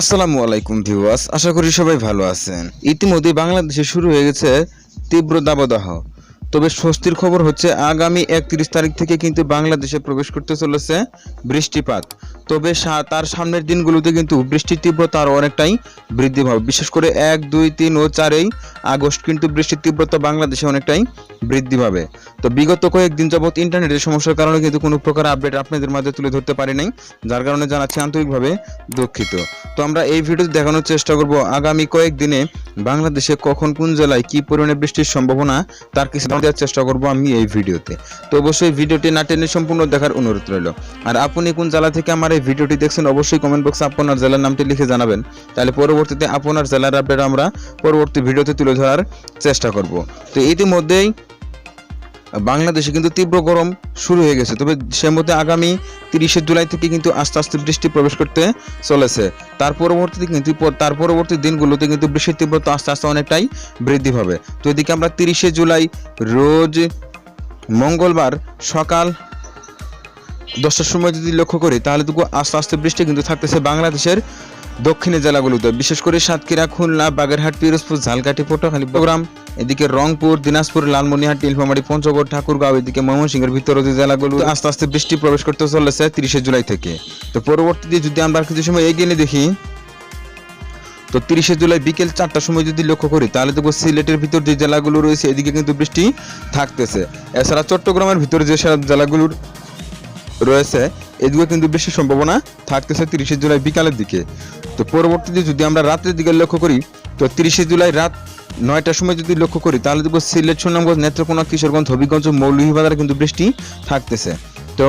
আসসালামু আলাইকুম ভিউয়ার্স, আশা করি সবাই ভালো আছেন। ইতিমধ্যে বাংলাদেশে শুরু হয়ে গেছে তীব্র দাবদাহ। তবে স্বস্তির খবর হচ্ছে, আগামী একত্রিশ তারিখ থেকে কিন্তু বাংলাদেশে প্রবেশ করতে চলেছে বৃষ্টিপাত। তবে তার সামনের দিনগুলোতে কিন্তু বৃষ্টির তীব্রতা আরও অনেকটাই বৃদ্ধি পাবে। বিশেষ করে এক, দুই, তিন ও চারই আগস্ট কিন্তু বৃষ্টির তীব্রতা বাংলাদেশে অনেকটাই বৃদ্ধি পাবে। তো বিগত কয়েকদিন যাবৎ ইন্টারনেটের সমস্যার কারণে কিন্তু কোনো প্রকার আপডেট আপনাদের মাঝে তুলে ধরতে পারি নাই, যার কারণে জানাচ্ছি আন্তরিকভাবে দুঃখিত। তো আমরা এই ভিডিওতে দেখানোর চেষ্টা করব, আগামী কয়েকদিনে বাংলাদেশে কখন কোন জেলায় কি পরিমাণে বৃষ্টির সম্ভাবনা, তার কিছু দেওয়ার চেষ্টা করব আমি এই ভিডিওতে। তো অবশ্যই ভিডিওটি না টেনে সম্পূর্ণ দেখার অনুরোধ রইল। আর আপনি কোন জেলা থেকে আমার এই ভিডিওটি দেখছেন, অবশ্যই কমেন্ট বক্সে আপনার জেলার নামটি লিখে জানাবেন। তাহলে পরবর্তীতে আপনার জেলার আপডেট আমরা পরবর্তী ভিডিওতে তুলে ধরার চেষ্টা করব। তো ইতিমধ্যেই বাংলাদেশে কিন্তু তীব্র গরম শুরু হয়ে গেছে। তবে সে মধ্যে আগামী তিরিশে জুলাই থেকে কিন্তু আস্তে আস্তে বৃষ্টি প্রবেশ করতে চলেছে। তার পরবর্তীতে কিন্তু তার পরবর্তী দিনগুলোতে কিন্তু বৃষ্টির তীব্রতা আস্তে আস্তে অনেকটাই বৃদ্ধি পাবে। তো এদিকে আমরা তিরিশে জুলাই রোজ মঙ্গলবার সকাল দশটার সময় যদি লক্ষ্য করি, তাহলে তো আস্তে আস্তে বৃষ্টি কিন্তু থাকতেছে বাংলাদেশের দক্ষিণের জেলাগুলোতে, বিশেষ করে সাতক্ষীরা, খুলনা, বাগেরহাট, পিরোজপুর, ঝালকাঠি, পটুয়াখালী প্রোগ্রাম এদিকে রংপুর, দিনাজপুর, লালমনিরহাট, নীলফামারী, পঞ্চগড়, ঠাকুরগাঁও, এদিকে ময়মনসিংহের ভিতরে জেলাগুলো, আস্তে আস্তে বৃষ্টি প্রবেশ করতে চলেছে তিরিশে জুলাই থেকে। তো পরবর্তীতে যদি আমরা কিছু সময় এগিয়ে নিয়ে দেখি, তো তিরিশে জুলাই বিকেল চারটার সময় যদি লক্ষ্য করি, তাহলে দেখব সিলেটের ভিতর যে জেলাগুলো রয়েছে, এদিকে কিন্তু বৃষ্টি থাকতেছে। এছাড়া চট্টগ্রামের ভিতরে যে জেলাগুলোর রয়েছে এদিকে কিন্তু বেশি সম্ভাবনা থাকতেছে তিরিশে জুলাই বিকালের দিকে। তো পরবর্তীতে যদি আমরা রাতের দিকে লক্ষ্য করি, তো তিরিশে জুলাই রাত নয়টার সময় যদি লক্ষ্য করি, তাহলে দেখব সিলেট, সুনামগঞ্জ, নেত্রকোনা, কিশোরগঞ্জ, হবিগঞ্জ, মৌলভীবাজারে কিন্তু বৃষ্টি থাকতেছে। তো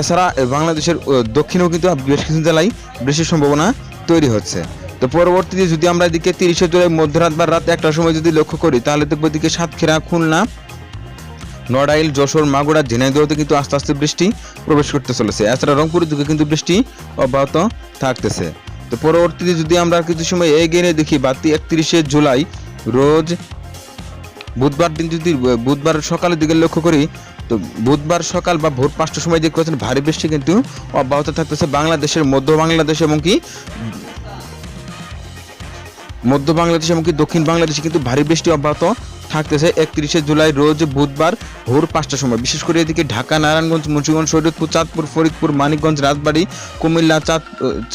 এছাড়া বাংলাদেশের দক্ষিণেও কিন্তু বেশ কিছু জেলায় বৃষ্টির সম্ভাবনা তৈরি হচ্ছে। তো পরবর্তীতে যদি আমরা এদিকে তিরিশে জুলাই মধ্যরাত বা রাত একটার সময় যদি লক্ষ্য করি, তাহলে দেখব এদিকে সাতক্ষীরা, খুলনা নড়াইল, যশোর, মাগুরা, ঝিনাইদহতে কিন্তু আস্তে আস্তে বৃষ্টি প্রবেশ করতে চলেছে। এছাড়া রংপুরের দিকে কিন্তু বৃষ্টি অব্যাহত থাকতেছে। তো পরবর্তীতে যদি আমরা কিছু সময় এগিয়ে দেখি বাতি একত্রিশে জুলাই, রোজ বুধবার দিন যদি বুধবার সকালের দিকে লক্ষ্য করি, তো বুধবার সকাল বা ভোর পাঁচটার সময় দেখতে পাচ্ছেন ভারী বৃষ্টি কিন্তু অব্যাহত থাকতেছে বাংলাদেশের মধ্য বাংলাদেশ এবং কি, মধ্য বাংলাদেশ এবং কি দক্ষিণ বাংলাদেশে কিন্তু ভারী বৃষ্টি অব্যাহত থাকতেছে একত্রিশে জুলাই রোজ বুধবার ভোর পাঁচটার সময়। বিশেষ করে এদিকে ঢাকা, নারায়ণগঞ্জ, মুন্সিগঞ্জ, শরীয়তপুর, চাঁদপুর, ফরিদপুর, মানিকগঞ্জ, রাজবাড়ী, কুমিল্লা, চাঁদ,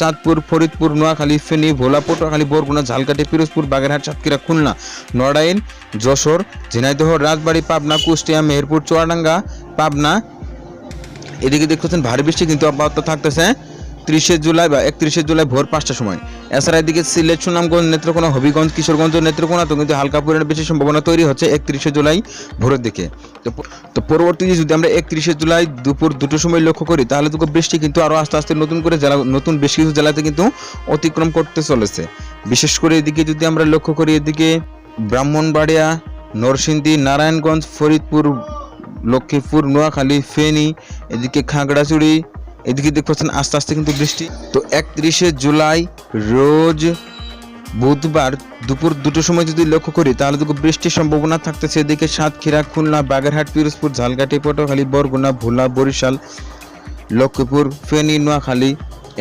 চাঁদপুর, ফরিদপুর, নোয়াখালী, ফেনী, ভোলা, পটুয়াখালী, বরগুনা, ঝালকাঠি, পিরোজপুর, বাগেরহাট, সাতক্ষীরা, খুলনা, নড়াইল, যশোর, ঝিনাইদহ, রাজবাড়ী, পাবনা, কুষ্টিয়া, মেহেরপুর, চুয়াডাঙ্গা, পাবনা। এদিকে দেখতেছেন ভারী বৃষ্টি কিন্তু অব্যাহত থাকতেছে। ত্রিশে জুলাই বা একত্রিশে জুলাই ভোর পাঁচটার সময়। এছাড়া এদিকে সিলেট, সুনামগঞ্জ, নেত্রকোনা, হবিগঞ্জ, কিশোরগঞ্জ, নেত্রকোনা তো কিন্তু হালকা পরিমাণে বেশি সম্ভাবনা তৈরি হচ্ছে একত্রিশে জুলাই ভোরের দিকে। তো তো পরবর্তীতে যদি আমরা একত্রিশে জুলাই দুপুর দুটোর সময় লক্ষ্য করি, তাহলে তো বৃষ্টি কিন্তু আরও আস্তে আস্তে নতুন করে জেলা, নতুন বেশ কিছু জেলাতে কিন্তু অতিক্রম করতে চলেছে। বিশেষ করে এদিকে যদি আমরা লক্ষ্য করি, এদিকে ব্রাহ্মণবাড়িয়া, নরসিংদী, নারায়ণগঞ্জ, ফরিদপুর, লক্ষ্মীপুর, নোয়াখালী, ফেনী, এদিকে খাগড়াছড়ি এদিকে দেখতে পাচ্ছেন আস্তে আস্তে কিন্তু বৃষ্টি। তো একত্রিশে জুলাই রোজ বুধবার দুপুর দুটোর সময় যদি লক্ষ্য করি, তাহলে দেখো বৃষ্টির সম্ভাবনা থাকতেছে এদিকে সাতক্ষীরা, খুলনা, বাগেরহাট, পিরোজপুর, ঝালকাঠি, পটুয়াখালী, বরগুনা, ভোলা, বরিশাল, লক্ষ্মীপুর, ফেনী, নোয়াখালী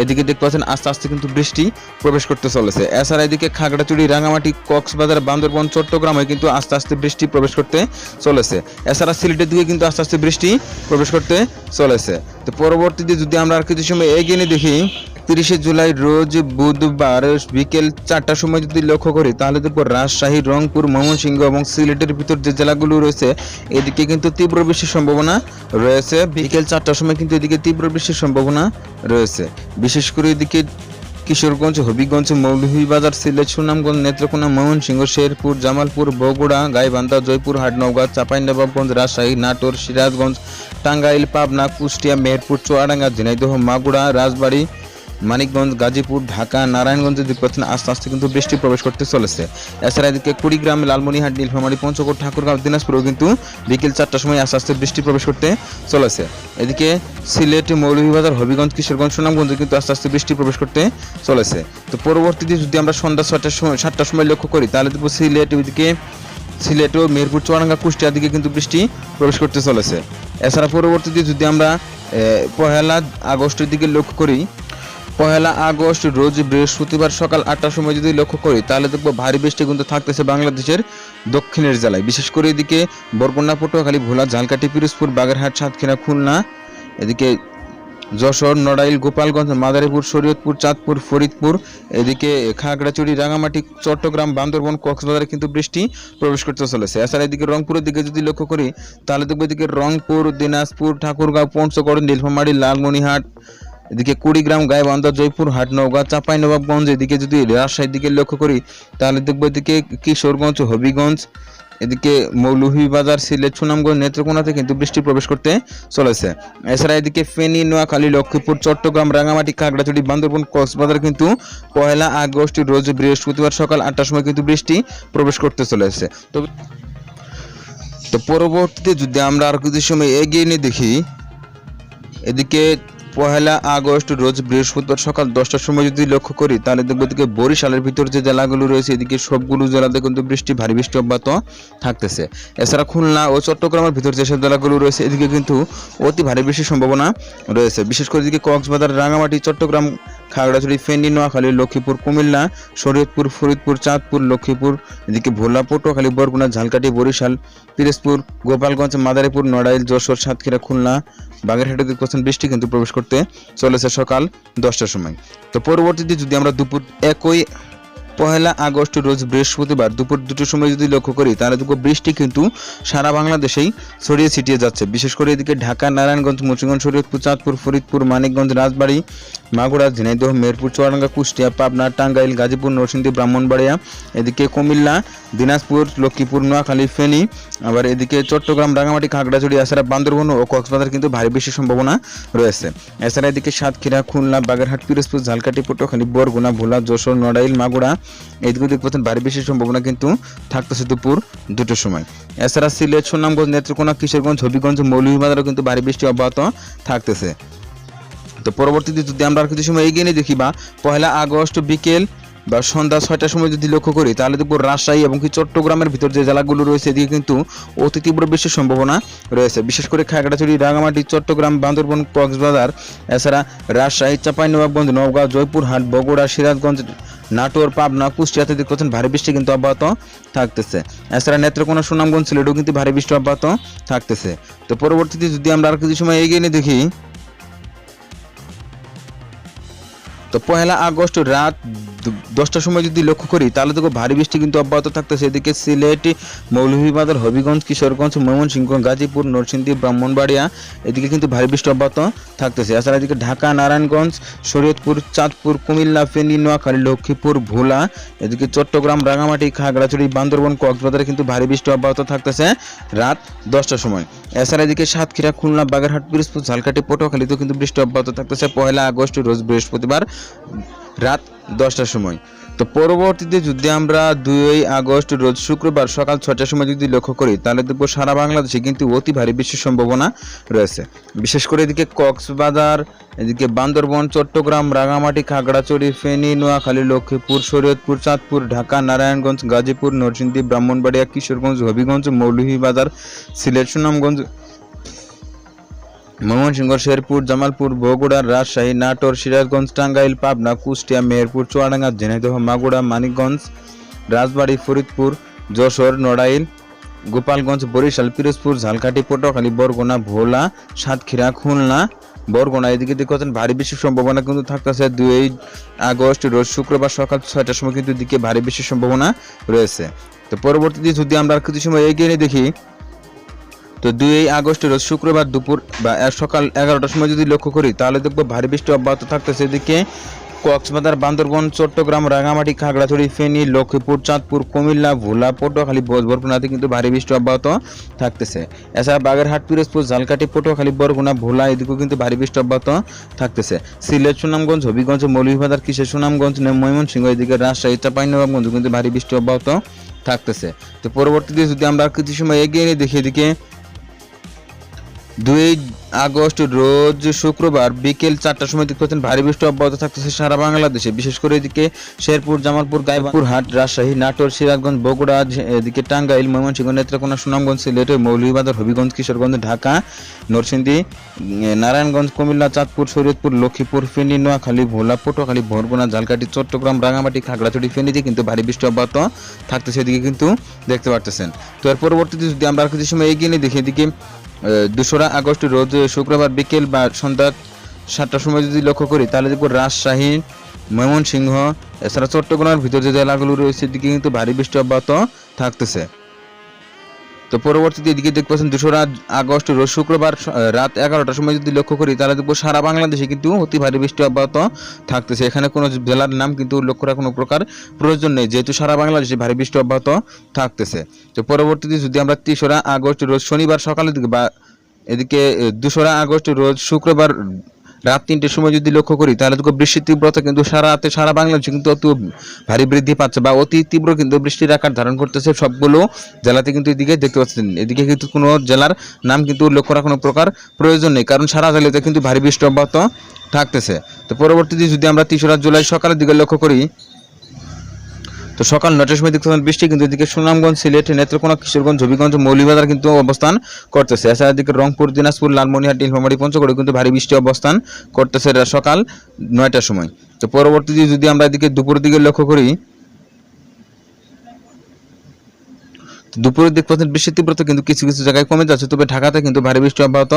এদিকে দেখতে পাচ্ছেন আস্তে আস্তে কিন্তু বৃষ্টি প্রবেশ করতে চলেছে। এছাড়া এদিকে খাগড়াচুরি রাঙামাটি কক্সবাজার, বান্দরবন, চট্টগ্রামে কিন্তু আস্তে আস্তে বৃষ্টি প্রবেশ করতে চলেছে। এছাড়া সিলেটের দিকে কিন্তু আস্তে আস্তে বৃষ্টি প্রবেশ করতে চলেছে। তো পরবর্তীতে যদি আমরা আর কিছু সময় এগিয়ে দেখি তিরিশে জুলাই রোজ বুধবার বিকেল চারটার সময় যদি লক্ষ্য করি, তাহলে দেখব রাজশাহী, রংপুর, ময়মনসিংহ এবং সিলেটের ভিতর যে জেলাগুলো রয়েছে, এদিকে কিন্তু তীব্র বৃষ্টির সম্ভাবনা রয়েছে। বিকেল চারটার সময় কিন্তু এদিকে তীব্র বৃষ্টির সম্ভাবনা রয়েছে। বিশেষ করে এদিকে কিশোরগঞ্জ, হবিগঞ্জ, মৌলভীবাজার, সিলেট, সুনামগঞ্জ, নেত্রকোনা, ময়মনসিংহ, শেরপুর, জামালপুর, বগুড়া, গাইবান্ধা, জয়পুর হাটনৌগা চাঁপাইনবাবগঞ্জ, রাজশাহী, নাটোর, সিরাজগঞ্জ, টাঙ্গাইল, পাবনা, কুষ্টিয়া, মেহেরপুর, চুয়াডাঙ্গা, ঝিনাইদহ মাগুড়া রাজবাড়ী মানিকগঞ্জ, গাজীপুর, ঢাকা নারায়ণগঞ্জের দিক পাচ্ছেন আস্তে আস্তে কিন্তু বৃষ্টি প্রবেশ করতে চলেছে। এছাড়া এদিকে কুড়িগ্রাম লালমনিহাট নীলফামারী পঞ্চকোট ঠাকুরগাঁও, দিনাজপুরেও কিন্তু বিকেল চারটার সময় আস্তে আস্তে বৃষ্টি প্রবেশ করতে চলেছে। এদিকে সিলেট, মৌলভীবাজার, হবিগঞ্জ, কিশোরগঞ্জ, সুনামগঞ্জে কিন্তু আস্তে আস্তে বৃষ্টি প্রবেশ করতে চলেছে। তো পরবর্তীতে যদি আমরা সন্ধ্যা ছয়টার সময়, সাতটার সময় লক্ষ্য করি, তাহলে দেখব সিলেট, ওইদিকে সিলেট ও মেহেরপুর চুয়াডাঙ্গা কুষ্টিয়ার দিকে কিন্তু বৃষ্টি প্রবেশ করতে চলেছে। এছাড়া পরবর্তীতে যদি আমরা পহেলা আগস্টের দিকে লক্ষ্য করি পহেলা আগস্ট, রোজ বৃহস্পতিবার সকাল আটটার সময় যদি লক্ষ্য করি, তাহলে দেখব ভারী বৃষ্টি কিন্তু থাকতেছে বাংলাদেশের দক্ষিণের জেলায়। বিশেষ করে এদিকে বরগুনা, পটুয়াখালী, ভোলা, ঝালকাঠি, পিরোজপুর, বাগেরহাট, সাতক্ষীরা, খুলনা, এদিকে যশোর, নড়াইল, গোপালগঞ্জ, মাদারীপুর, শরীয়তপুর, চাঁদপুর, ফরিদপুর, এদিকে খাগড়াছড়ি, রাঙামাটি, চট্টগ্রাম, বান্দরবন, কক্সবাজারে কিন্তু বৃষ্টি প্রবেশ করতে চলেছে। এছাড়া এদিকে রংপুরের দিকে যদি লক্ষ্য করি, তাহলে দেখব এদিকে রংপুর, দিনাজপুর, ঠাকুরগাঁও পঞ্চগড় নীলফামারী, লালমনিহাট এদিকে কুড়িগ্রাম, গাইবান্ধা, জয়পুর, হাট, নওগাঁ, চাপাই, নবাবগঞ্জ, এদিকে যদি রাজশাহীর দিকে লক্ষ্য করি, তাহলে দেখব এদিকে কিশোরগঞ্জ, হবিগঞ্জ, এদিকে মৌলভীবাজার, সিলেট, সুনামগঞ্জ, নেত্রকোনাতে কিন্তু বৃষ্টি প্রবেশ করতে চলেছে। এছাড়া এদিকে ফেনী, নোয়াখালী, লক্ষ্মীপুর, চট্টগ্রাম রাঙামাটি খাগড়াছড়ি, বান্দরবন, কক্সবাজার কিন্তু পয়লা আগস্ট, রোজ বৃহস্পতিবার সকাল আটটার সময় কিন্তু বৃষ্টি প্রবেশ করতে চলেছে। তবে তো পরবর্তীতে যদি আমরা আর কিছু সময় এগিয়ে নিয়ে দেখি, এদিকে পহেলা আগস্ট রোজ বৃহস্পতিবার সকাল দশটার সময় যদি লক্ষ্য করি, তাহলে দেখব এদিকে বরিশালের ভিতর যে জেলাগুলো রয়েছে, এদিকে সবগুলো জেলাতে কিন্তু বৃষ্টি, ভারী বৃষ্টি অব্যাহত থাকতেছে। এছাড়া খুলনা ও চট্টগ্রামের ভিতর যেসব জেলাগুলো রয়েছে, এদিকে কিন্তু অতি ভারী বৃষ্টির সম্ভাবনা রয়েছে। বিশেষ করে এদিকে কক্সবাজার রাঙামাটি চট্টগ্রাম, খাগড়াছড়ি, ফেনী, নোয়াখালী, লক্ষ্মীপুর, কুমিল্লা, শরীয়তপুর, ফরিদপুর, চাঁদপুর, লক্ষ্মীপুর, এদিকে ভোলা, পটুয়াখালী, বরগুনা, ঝালকাঠি, বরিশাল, পিরোজপুর, গোপালগঞ্জ, মাদারীপুর, নড়াইল, যশোর, সাতক্ষীরা, খুলনা, বাগেরহাটের পর্যন্ত বৃষ্টি কিন্তু প্রবেশ করতে চলেছে সকাল দশটার সময়। তো পরবর্তীতে যদি আমরা দুপুর একই পহেলা আগস্ট রোজ বৃহস্পতিবার দুপুর দুটোর সময় যদি লক্ষ্য করি, তাহলে দেখব বৃষ্টি কিন্তু সারা বাংলাদেশেই ছড়িয়ে ছিটিয়ে যাচ্ছে। বিশেষ করে এদিকে ঢাকা, নারায়ণগঞ্জ, মুন্সিগঞ্জ, শরীয়তপুর, চাঁদপুর, ফরিদপুর, মানিকগঞ্জ, রাজবাড়ী, মাগুরা, ঝিনাইদহ, মেরপুর, চুয়াডাঙ্গা, কুষ্টিয়া, পাবনা, টাঙ্গাইল, গাজীপুর, নরসিংদী, ব্রাহ্মণবাড়িয়া, এদিকে কুমিল্লা, দিনাজপুর, লক্ষ্মীপুর, নোয়াখালী, ফেনী, আবার এদিকে চট্টগ্রাম রাঙামাটি খাগড়াছড়ি, এছাড়া বান্দরবন ও কক্সবাজার কিন্তু ভারী বৃষ্টির সম্ভাবনা রয়েছে। এছাড়া এদিকে সাতক্ষীরা, খুলনা, বাগেরহাট, পিরোজপুর, ঝালকাঠি, পটুয়াখালী, বরগুনা, ভোলা, যশোর, নড়াইল, মাগুরা এইদিকে দিক পর্যন্ত ভারী বৃষ্টির সম্ভাবনা কিন্তু থাকতেছে দুপুর দুটোর সময়। এছাড়া সিলেট, সুনামগঞ্জ, নেত্রকোনা, কিশোরগঞ্জ, হবিগঞ্জ, মৌলভীবাজারও কিন্তু ভারী বৃষ্টি অব্যাহত থাকতেছে। তো পরবর্তীতে যদি আমরা আর কিছু সময় এগিয়ে নিয়ে দেখি বা পয়লা আগস্ট বিকেল বা সন্ধ্যা ছয়টার সময় যদি লক্ষ্য করি, তাহলে দেখব রাজশাহী এবং কি চট্টগ্রামের ভিতর যে জেলাগুলো রয়েছে, এদিকে কিন্তু অতি তীব্র বৃষ্টির সম্ভাবনা রয়েছে। বিশেষ করে খাগড়াছড়ি রাঙামাটি চট্টগ্রাম, বান্দরবন, কক্সবাজার, এছাড়া রাজশাহী, চাঁপাইনবাবগঞ্জ, নওগাঁ, জয়পুরহাট, বগুড়া, সিরাজগঞ্জ নাটোর, পাবনা কুষ্টিয়াতে দেখতে পাচ্ছেন ভারী বৃষ্টি কিন্তু অব্যাহত থাকতেছে। এছাড়া নেত্রকোনা সুনামগঞ্জ সিলেটেও কিন্তু ভারী বৃষ্টি অব্যাহত থাকতেছে। তো পরবর্তীতে যদি আমরা আর কিছু সময় এগিয়ে নিয়ে দেখি, তো পহেলা আগস্ট রাত দশটার সময় যদি লক্ষ্য করি, তাহলে দেখো ভারী বৃষ্টি কিন্তু অব্যাহত থাকতেছে। এদিকে সিলেট, মৌলভীবাজার, হবিগঞ্জ, কিশোরগঞ্জ, ময়মনসিংহ, গাজীপুর, নরসিংদী, ব্রাহ্মণবাড়িয়া, এদিকে কিন্তু ভারী বৃষ্টি অব্যাহত থাকতেছে। এছাড়া এদিকে ঢাকা, নারায়ণগঞ্জ, শরীয়তপুর, চাঁদপুর, কুমিল্লা, ফেনী, নোয়াখালী, লক্ষ্মীপুর, ভোলা, এদিকে চট্টগ্রাম, রাঙামাটি, খাগড়াছড়ি, বান্দরবন, কক্সবাজারে কিন্তু ভারী বৃষ্টি অব্যাহত থাকতেছে রাত দশটার সময়। এছাড়া এদিকে সাতক্ষীরা, খুলনা, বাগেরহাট, পিরোজপুর, ঝালকাঠি, পটুয়াখালীতেও কিন্তু বৃষ্টি অব্যাহত থাকতেছে। পয়লা আগস্ট, রোজ বৃহস্পতিবার। রাত দশটার সময়। তো পরবর্তীতে যদি আমরা দুই আগস্ট রোজ শুক্রবার সকাল ছটার সময় যদি লক্ষ্য করি, তাহলে দেখব সারা বাংলাদেশে কিন্তু অতি ভারী বৃষ্টির সম্ভাবনা রয়েছে। বিশেষ করে এদিকে কক্সবাজার, এদিকে বান্দরবন, চট্টগ্রাম, রাঙামাটি, খাগড়াছড়ি, ফেনী, নোয়াখালী, লক্ষ্মীপুর, শরীয়তপুর, চাঁদপুর, ঢাকা, নারায়ণগঞ্জ, গাজীপুর, নরসিংদী, ব্রাহ্মণবাড়িয়া, কিশোরগঞ্জ, হবিগঞ্জ, মৌলভীবাজার, সিলেট, সুনামগঞ্জ ময়মনসিংহ, শেরপুর, জামালপুর, বগুড়া, রাজশাহী, নাটোর, সিরাজগঞ্জ, টাঙ্গাইল, পাবনা, কুষ্টিয়া, মেহেরপুর, চুয়াডাঙ্গা, ঝিনাইদহ মাগুড়া মানিকগঞ্জ, রাজবাড়ী, ফরিদপুর, যশোর, নড়াইল, গোপালগঞ্জ, বরিশাল, পিরোজপুর, ঝালকাঠি, পটুয়াখালী, বরগুনা, ভোলা, সাতক্ষীরা, খুলনা, বরগুনা। এদিকে দিকে হচ্ছেন ভারী বৃষ্টির সম্ভাবনা কিন্তু থাকতেছে। দুই আগস্ট, রোজ শুক্রবার সকাল ছয়টার সময় কিন্তু দিকে ভারী বৃষ্টির সম্ভাবনা রয়েছে। তো পরবর্তীতে যদি আমরা কিছু সময় এগিয়ে দেখি তো দুই আগস্ট রোজ শুক্রবার দুপুর বা সকাল এগারোটার সময় যদি লক্ষ্য করি, তাহলে দেখব ভারী বৃষ্টি অব্যাহত থাকতেছে। এদিকে কক্সবাজার, বান্দরবন, চট্টগ্রাম রাঙামাটি খাগড়াছড়ি, ফেনী, লক্ষ্মীপুর, চাঁদপুর, কুমিল্লা, ভোলা, পটুয়াখালী ভোজবরপুনাতে কিন্তু ভারী বৃষ্টি অব্যাহত থাকতেছে। এছাড়া বাগেরহাট, পিরোজপুর, ঝালকাঠি, পটুয়াখালী, বরগুনা, ভোলা এদিকেও কিন্তু ভারী বৃষ্টি অব্যাহত থাকতেছে। সিলেট, সুনামগঞ্জ, হবিগঞ্জ, মৌলভীবাজার, কিশোর সুনামগঞ্জ ময়মনসিংহ, এদিকে রাজশাহী চাঁপাইনবাবগঞ্জ কিন্তু ভারী বৃষ্টি অব্যাহত থাকতেছে। তো পরবর্তীতে যদি আমরা কিছু সময় এগিয়ে নিয়ে দেখি, এদিকে দুই আগস্ট রোজ শুক্রবার বিকেল চারটার সময় দেখতে পাচ্ছেন ভারী বৃষ্টি অব্যাহত থাকতেছে সারা বাংলাদেশে। বিশেষ করে এদিকে শেরপুর, জামালপুর, গাইবান্ধা, হাট, রাজশাহী, নাটোর, সিরাজগঞ্জ, বগুড়া, এদিকে টাঙ্গাইল, ময়মনসিংহ, নেত্রকোনা, সুনামগঞ্জ, সিলেট মৌলভীবাজার, হবিগঞ্জ, কিশোরগঞ্জ, ঢাকা, নরসিংদী, নারায়ণগঞ্জ, কুমিল্লা, চাঁদপুর, শরীয়তপুর, লক্ষ্মীপুর, ফেনী, নোয়াখালী, ভোলা, পটুয়াখালী ভোরবোনা ঝালকাটি চট্টগ্রাম রাঙামাটি খাগড়াছড়ি, ফেনীতে কিন্তু ভারী বৃষ্টি অব্যাহত থাকতেছে এদিকে কিন্তু দেখতে পারতেছেন। তো এর পরবর্তীতে যদি আমরা কিছু সময় এগিয়ে নিয়ে দেখি এদিকে দোসরা আগস্ট রোজ শুক্রবার বিকেল বা সন্ধ্যা সাতটার সময় যদি লক্ষ্য করি, তাহলে দেখব রাজশাহী, ময়মনসিংহ, এছাড়া চট্টগ্রামের ভিতর যে জেলাগুলো রয়েছে, এদিকে কিন্তু ভারী বৃষ্টি অব্যাহত থাকতেছে। তো পরবর্তীতে এদিকে দেখতে পাচ্ছেন দোসরা আগস্ট শুক্রবার রাত এগারোটার সময় যদি লক্ষ্য করি তাহলে দেখব সারা বাংলাদেশে কিন্তু অতি ভারী বৃষ্টি অব্যাহত থাকতেছে। এখানে কোনো জেলার নাম কিন্তু উল্লেখ করার কোনো প্রকার প্রয়োজন নেই, যেহেতু সারা বাংলাদেশে ভারী বৃষ্টি অব্যাহত থাকতেছে। তো পরবর্তীতে যদি আমরা তেসরা আগস্ট রোজ শনিবার সকালের দিকে বা এদিকে দোসরা আগস্ট রোজ শুক্রবার রাত তিনটের সময় যদি লক্ষ্য করি, তাহলে তো বৃষ্টির তীব্রতা কিন্তু সারা রাতে সারা বাংলাদেশে কিন্তু অত ভারী বৃদ্ধি পাচ্ছে বা অতি তীব্র কিন্তু বৃষ্টির আকার ধারণ করতেছে। সবগুলো জেলাতে কিন্তু এদিকে দেখতে পাচ্ছেন, এদিকে কিন্তু কোনো জেলার নাম কিন্তু লক্ষ্য রাখার কোনো প্রকার প্রয়োজন নেই, কারণ সারা জেলাতে কিন্তু ভারী বৃষ্টি অব্যাহত থাকতেছে। তো পরবর্তীতে যদি আমরা তেসরা জুলাই সকালের দিকে লক্ষ্য করি তো সকাল নটার সময় দেখতে পাবেন বৃষ্টি, কিন্তু এদিকে সুনামগঞ্জ, সিলেট নেত্রকোনা, কিশোরগঞ্জ, হবিগঞ্জ মৌলিবাজার কিন্তু অবস্থান করতেছে। এছাড়া এদিকে রংপুর, দিনাজপুর, লালমনিহাট, নীলফামারী, পঞ্চগড়ে কিন্তু ভারী বৃষ্টি অবস্থান করতেছে সকাল নয়টার সময়। তো পরবর্তীতে যদি আমরা এদিকে দুপুরের দিকে লক্ষ্য করি দুপুরের দিক পাচ্ছেন বৃষ্টির তীব্রতা কিন্তু কিছু কিছু জায়গায় কমে যাচ্ছে, তবে ঢাকাতে কিন্তু ভারী বৃষ্টি অব্যাহত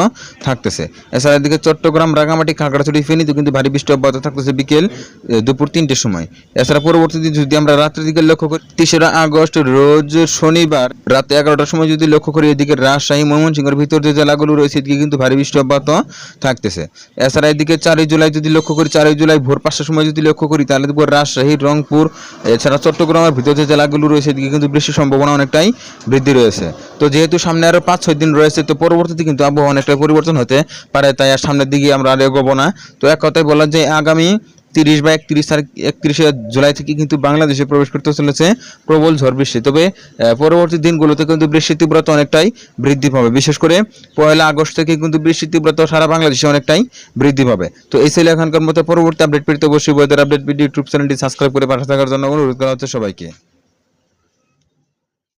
থাকতেছে। এছাড়া এদিকে চট্টগ্রাম রাঙামাটি খাগড়াছড়ি, ফেনীতে কিন্তু ভারী বৃষ্টি অব্যাহত থাকতেছে বিকেল দুপুর তিনটের সময়। এছাড়া পরবর্তীতে যদি আমরা রাত্রের দিকে লক্ষ্য করি তেসরা আগস্ট, রোজ শনিবার, রাত এগারোটার সময় যদি লক্ষ্য করি, এদিকে রাজশাহী, ময়মনসিংহের ভিতর যে জেলাগুলো রয়েছে, এদিকে কিন্তু ভারী বৃষ্টি অব্যাহত থাকতেছে। এছাড়া এদিকে চারই জুলাই যদি লক্ষ্য করি, চারই জুলাই ভোর পাঁচটার সময় যদি লক্ষ্য করি, তাহলে রাজশাহী, রংপুর, এছাড়া চট্টগ্রামের ভিতর যে জেলাগুলো রয়েছে, এদিকে কিন্তু বৃষ্টির সম্ভাবনা অনেকটাই বৃদ্ধি রয়েছে। তো যেহেতু সামনে আরও পাঁচ ছয় দিন রয়েছে, তো পরবর্তীতে কিন্তু আবহাওয়া অনেকটা পরিবর্তন হতে পারে, তাই আর সামনের দিকে আমরা আর এগোবো না। তো এক কথায় বলা যায়, আগামী তিরিশ বা একত্রিশ তারিখ, একত্রিশে জুলাই থেকে কিন্তু বাংলাদেশে প্রবেশ করতে চলেছে প্রবল ঝড় বৃষ্টি। তবে পরবর্তী দিনগুলোতে কিন্তু বৃষ্টির তীব্রতা অনেকটাই বৃদ্ধি পাবে। বিশেষ করে পয়লা আগস্ট থেকে কিন্তু বৃষ্টির তীব্রতা সারা বাংলাদেশে অনেকটাই বৃদ্ধি পাবে। তো এই ছিল এখনকার মতো পরবর্তী আপডেট পেতে অবশ্যই ওয়েদার আপডেট ভিডিও ইউটিউব চ্যানেলটি সাবস্ক্রাইব করে পাশে থাকার জন্য অনুরোধ করা হচ্ছে সবাইকে।